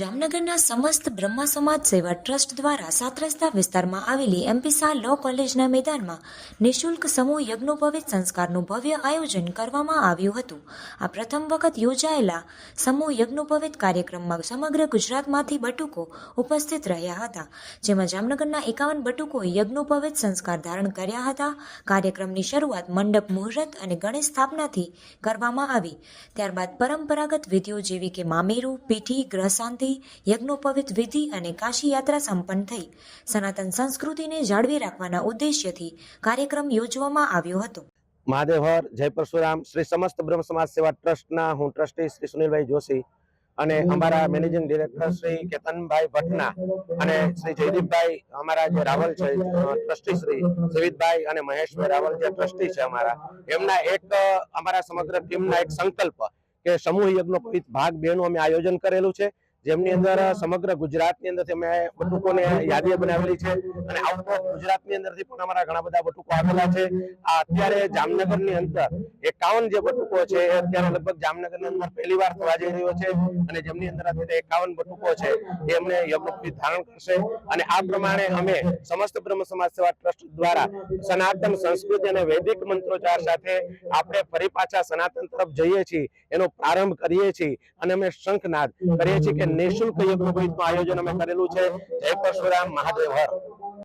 જામનગરના સમસ્ત બ્રહ્મા સમાજ સેવા ટ્રસ્ટ દ્વારા સાત રસ્તા વિસ્તારમાં આવેલી એમપીસા લો કોલેજના મેદાનમાં નિઃશુલ્ક સમૂહ યજ્ઞોપવિત સંસ્કારનું ભવ્ય આયોજન કરવામાં આવ્યું હતું. આ પ્રથમ વખત યોજાયેલા સમૂહ યજ્ઞોપવિત કાર્યક્રમમાં સમગ્ર ગુજરાતમાંથી બટુકો ઉપસ્થિત રહ્યા હતા, જેમાં જામનગરના એકાવન બટુકોએ યજ્ઞોપવિત સંસ્કાર ધારણ કર્યા હતા. કાર્યક્રમની શરૂઆત મંડપ, મુહૂર્ત અને ગણેશ સ્થાપનાથી કરવામાં આવી. ત્યારબાદ પરંપરાગત વિધિઓ જેવી કે મામેરું, પીઠી ગ્રહ શાંતિ યજ્ઞોપવિત વિધિ અને કાશી યાત્રા સંપન્ન થઈ. સનાતન સંસ્કૃતિને જાળવી રાખવાના ઉદ્દેશ્યથી કાર્યક્રમ યોજવામાં આવ્યો હતો. મહાદેવહર જય પરશુરામ, શ્રી સમસ્ત બ્રહ્મ સમાજ સેવા ટ્રસ્ટના હું ટ્રસ્ટી શ્રી સુનિલભાઈ જોશી અને અમારા મેનેજિંગ ડિરેક્ટર શ્રી કેતનભાઈ ભટના અને શ્રી જયદીપભાઈ, અમારા જે રાવલ છે ટ્રસ્ટી શ્રી જયવીરભાઈ અને મહેશભાઈ રાવલ જે ટ્રસ્ટી છે અમારા, એમના એક અમારા સમગ્ર ટીમના એક સંકલ્પ કે સમૂહ યજ્ઞોપવિત ભાગ બે નું અમે આયોજન કરેલું છે. જેમની અંદર સમગ્ર ગુજરાતની અંદરથી અમે બટુકોને યાદી બનાવેલી છે અને આઉટ ગુજરાતની અંદરથી પણ અમારા ઘણા બધા બટુકો આવેલા છે. આ અત્યારે જામનગરની અંદર એકાવન જે બટુકો છે એ અત્યારે લગભગ જામનગરની અંદર પહેલી વાર થવા જઈ રહ્યો છે અને જેમની અંદર અત્યારે એકાવન બટુકો છે એ અમને યજ્ઞોપવિત ધારણ કરશે અને આ પ્રમાણે અમે સમસ્ત બ્રહ્મ સમાજ સેવા ટ્રસ્ટ દ્વારા સનાતન સંસ્કૃતિ અને વૈદિક મંત્રોચ્ચાર સાથે આપણે ફરી પાછા સનાતન તરફ જઈએ છીએ, એનો પ્રારંભ કરીએ છીએ અને અમે શંખનાદ કરીએ છીએ કે નિઃશુલ્ક યજ્ઞોપવિતનું આયોજન અમે કરેલું છે. જય પરશુરામ મહાદેવ હર